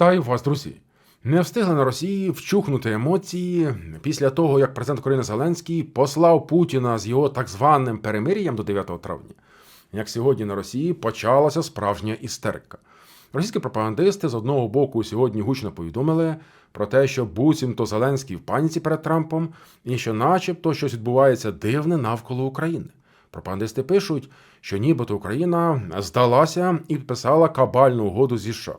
Вітаю вас, друзі! Не встигли на Росії вчухнути емоції після того, як президент України Зеленський послав Путіна з його так званим перемир'ям до 9 травня. Як сьогодні на Росії почалася справжня істерика. Російські пропагандисти з одного боку сьогодні гучно повідомили про те, що буцімто Зеленський в паніці перед Трампом, і що, начебто, щось відбувається дивне навколо України. Пропагандисти пишуть, що нібито Україна здалася і підписала кабальну угоду зі США.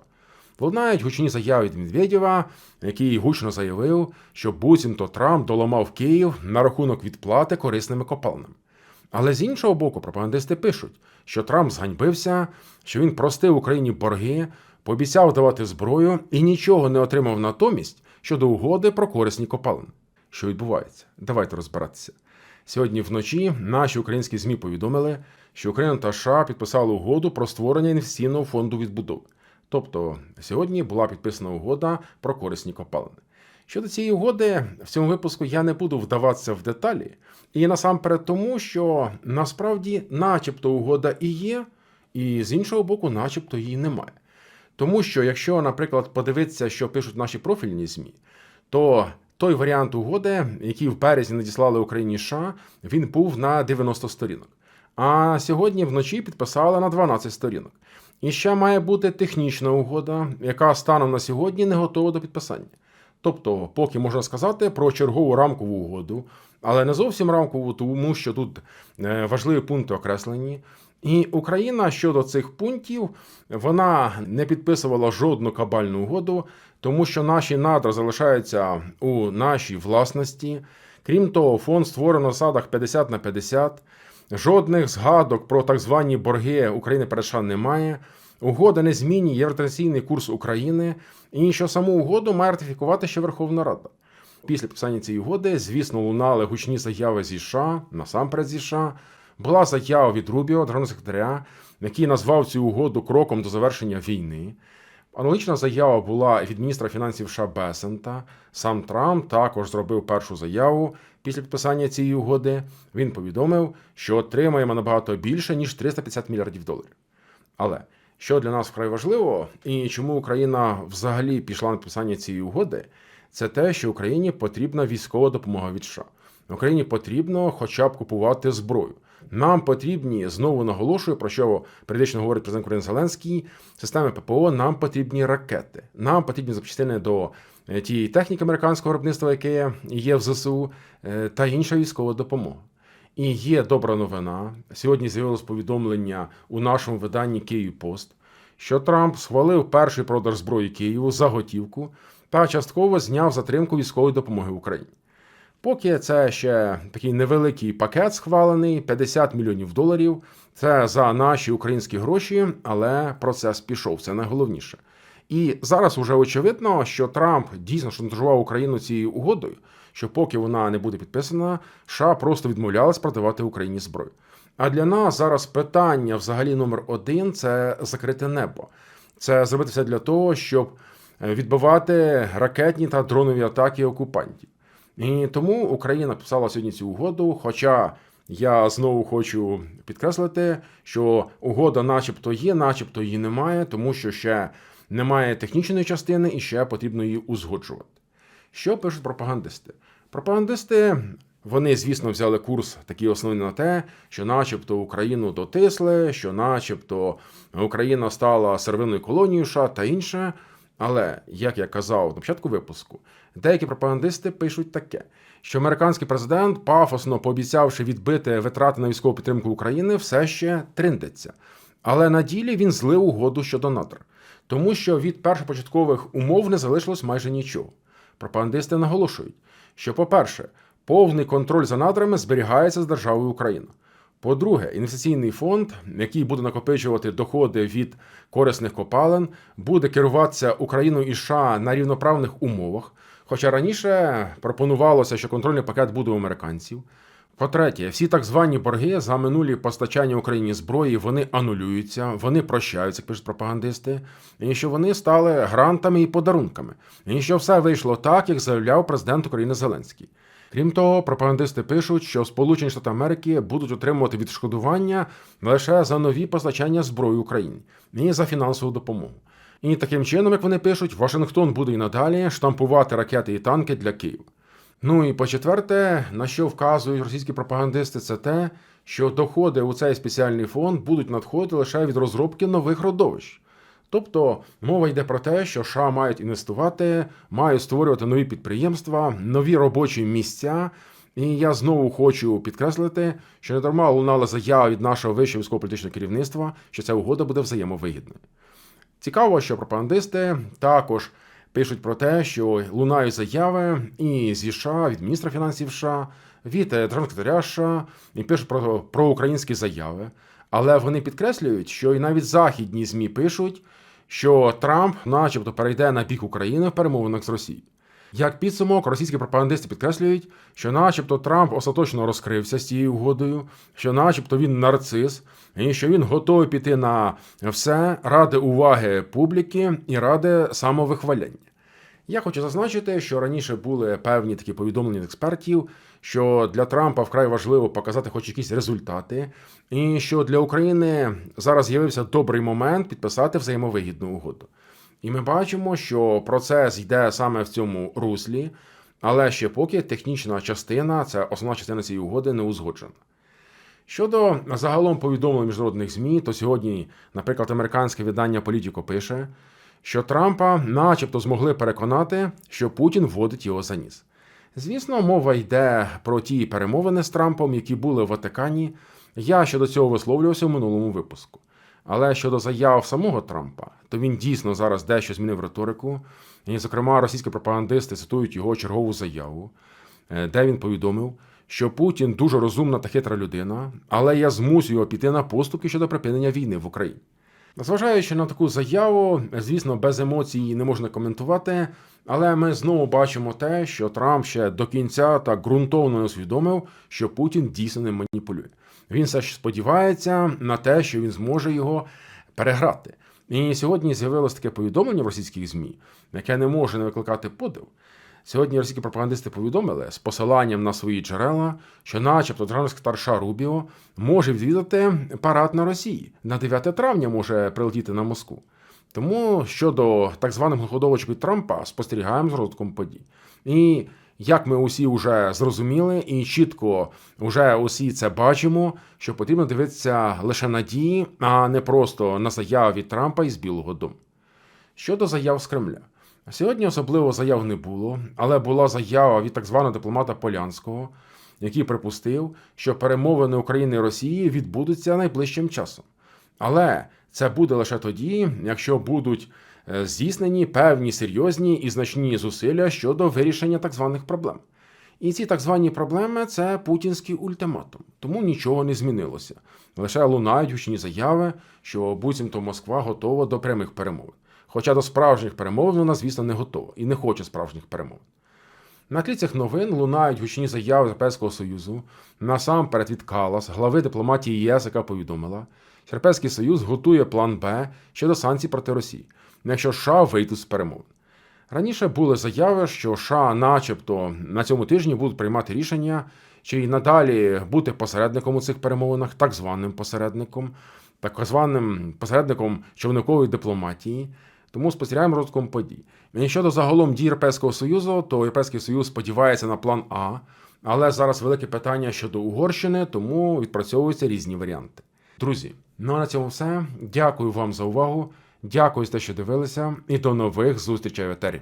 Лунають гучні заяви від Медведєва, який гучно заявив, що буцімто Трамп доламав Київ на рахунок відплати корисними копалинами. Але з іншого боку, пропагандисти пишуть, що Трамп зганьбився, що він простив Україні борги, пообіцяв давати зброю і нічого не отримав натомість щодо угоди про корисні копалини. Що відбувається? Давайте розбиратися. Сьогодні вночі наші українські ЗМІ повідомили, що Україна та США підписали угоду про створення інвестиційного фонду відбудови. Тобто сьогодні була підписана угода про корисні копалини. Щодо цієї угоди, в цьому випуску я не буду вдаватися в деталі, і насамперед тому, що насправді, начебто, угода і є, і з іншого боку, начебто її немає. Тому що, якщо, наприклад, подивитися, що пишуть наші профільні ЗМІ, то той варіант угоди, який в березні надіслали Україні США, він був на 90 сторінок. А сьогодні вночі підписали на 12 сторінок. І ще має бути технічна угода, яка станом на сьогодні не готова до підписання. Тобто, поки можна сказати про чергову рамкову угоду, але не зовсім рамкову, тому що тут е, важливі пункти окреслені. І Україна щодо цих пунктів вона не підписувала жодну кабальну угоду, тому що наші надра залишаються у нашій власності. Крім того, фонд створено на засадах 50 на 50. Жодних згадок про так звані борги України перед США немає. Угода не змінює євротраційний курс України, і що саму угоду має ратифікувати ще Верховна Рада. Після підписання цієї угоди, звісно, лунали гучні заяви зі США, насамперед зі США. Була заява від Рубіо, державного секретаря, який назвав цю угоду кроком до завершення війни. Аналогічна заява була від міністра фінансів США Бесента. Сам Трамп також зробив першу заяву після підписання цієї угоди. Він повідомив, що отримаємо набагато більше ніж 350 мільярдів доларів. Але що для нас вкрай важливо, і чому Україна взагалі пішла на підписання цієї угоди, це те, що Україні потрібна військова допомога від США. Україні потрібно хоча б купувати зброю. Нам потрібні знову наголошую, про що періодично говорить президент України Зеленський, системи ППО. Нам потрібні ракети. Нам потрібні запчастини до е, тієї техніки американського виробництва, яке є в ЗСУ, е, та інша військова допомога. І є добра новина. Сьогодні з'явилось повідомлення у нашому виданні Київ Пост, що Трамп схвалив перший продаж зброї Києву за готівку та частково зняв затримку військової допомоги Україні. Поки це ще такий невеликий пакет схвалений, 50 мільйонів доларів. Це за наші українські гроші, але процес пішов. Це найголовніше. І зараз уже очевидно, що Трамп дійсно шантажував Україну цією угодою, що поки вона не буде підписана, США просто відмовлялись продавати Україні зброю. А для нас зараз питання, взагалі, номер один це закрите небо. Це зробити все для того, щоб відбивати ракетні та дронові атаки окупантів. І тому Україна підписала сьогодні цю угоду. Хоча я знову хочу підкреслити, що угода, начебто, є, начебто її немає, тому що ще немає технічної частини і ще потрібно її узгоджувати. Що пишуть пропагандисти? Пропагандисти. Вони, звісно, взяли курс такий основний на те, що, начебто, Україну дотисли, що, начебто, Україна стала сервинною колонією США та інше. Але, як я казав на початку випуску, деякі пропагандисти пишуть таке, що американський президент, пафосно пообіцявши відбити витрати на військову підтримку України, все ще триндиться. Але на ділі він злив угоду щодо надр, тому що від першопочаткових умов не залишилось майже нічого. Пропагандисти наголошують, що, по-перше, повний контроль за надрами зберігається з державою Україна. По-друге, інвестиційний фонд, який буде накопичувати доходи від корисних копалин, буде керуватися Україною і США на рівноправних умовах. Хоча раніше пропонувалося, що контрольний пакет буде у американців. По-третє, всі так звані борги за минулі постачання Україні зброї вони анулюються, вони прощаються, як пишуть пропагандисти, і що вони стали грантами і подарунками, і що все вийшло так, як заявляв президент України Зеленський. Крім того, пропагандисти пишуть, що Сполучені Штати Америки будуть отримувати відшкодування лише за нові постачання зброї Україні і за фінансову допомогу. І таким чином, як вони пишуть, Вашингтон буде і надалі штампувати ракети і танки для Києва. Ну і по-четверте, на що вказують російські пропагандисти, це те, що доходи у цей спеціальний фонд будуть надходити лише від розробки нових родовищ. Тобто мова йде про те, що США мають інвестувати, мають створювати нові підприємства, нові робочі місця. І я знову хочу підкреслити, що не дарма лунала заява від нашого вищого військово-політичного керівництва, що ця угода буде взаємовигідною. Цікаво, що пропагандисти також пишуть про те, що лунають заяви і зі США, від міністра фінансів США, від державного США, і пишуть про, про українські заяви. Але вони підкреслюють, що і навіть західні ЗМІ пишуть, що Трамп, начебто, перейде на бік України в перемовинах з Росією. Як підсумок, російські пропагандисти підкреслюють, що, начебто, Трамп остаточно розкрився з цією угодою, що, начебто, він нарцис, і що він готовий піти на все ради уваги публіки і ради самовихваляння. Я хочу зазначити, що раніше були певні такі повідомлення від експертів, що для Трампа вкрай важливо показати хоч якісь результати, і що для України зараз з'явився добрий момент підписати взаємовигідну угоду. І ми бачимо, що процес йде саме в цьому руслі, але ще поки технічна частина, це основна частина цієї угоди, не узгоджена. Щодо загалом повідомлень міжнародних ЗМІ, то сьогодні, наприклад, американське видання Політіко пише, що Трампа, начебто, змогли переконати, що Путін вводить його за ніс. Звісно, мова йде про ті перемовини з Трампом, які були в Ватикані. Я щодо цього висловлювався в минулому випуску. Але щодо заяв самого Трампа, то він дійсно зараз дещо змінив риторику. І, зокрема, російські пропагандисти цитують його чергову заяву, е, де він повідомив, що Путін дуже розумна та хитра людина, але я змусю його піти на поступки щодо припинення війни в Україні. Зважаючи на таку заяву, звісно, без емоцій не можна коментувати, але ми знову бачимо те, що Трамп ще до кінця так ґрунтовно усвідомив, що Путін дійсно не маніпулює. Він все ж сподівається на те, що він зможе його переграти. І сьогодні з'явилось таке повідомлення в російських ЗМІ, яке не може не викликати подив. Сьогодні російські пропагандисти повідомили з посиланням на свої джерела, що, начебто, державний секретар США Рубіо може відвідати парад на Росії. На 9 травня може прилетіти на Москву. Тому щодо так званих годовочок від Трампа спостерігаємо з розвитком подій. І як ми усі вже зрозуміли і чітко вже усі це бачимо, що потрібно дивитися лише на дії, а не просто на заяви від Трампа із Білого Дому. Щодо заяв з Кремля. Сьогодні особливо заяв не було, але була заява від так званого дипломата Полянського, який припустив, що перемовини України і Росії відбудуться найближчим часом. Але це буде лише тоді, якщо будуть е, здійснені певні серйозні і значні зусилля щодо вирішення так званих проблем. І ці так звані проблеми це путінський ультиматум, тому нічого не змінилося. Лише лунають гучні заяви, що буцімто Москва готова до прямих перемовин. Хоча до справжніх перемовин вона, звісно, не готова і не хоче справжніх перемовин. На тлі цих новин лунають гучні заяви Європейського Союзу, насамперед від Калас, глави дипломатії ЄС, яка повідомила, що Європейський Союз готує план Б щодо санкцій проти Росії, якщо США вийдуть з перемовин. Раніше були заяви, що США, начебто, на цьому тижні будуть приймати рішення, чи й надалі бути посередником у цих перемовинах, так званим посередником, так званим посередником човникової дипломатії. Тому спостерігаємо розвитком подій. І щодо загалом дій Європейського Союзу, то Європейський Союз сподівається на план А, але зараз велике питання щодо Угорщини, тому відпрацьовуються різні варіанти. Друзі, ну а на цьому все. Дякую вам за увагу. Дякую за те, що дивилися, і до нових зустрічей в етері.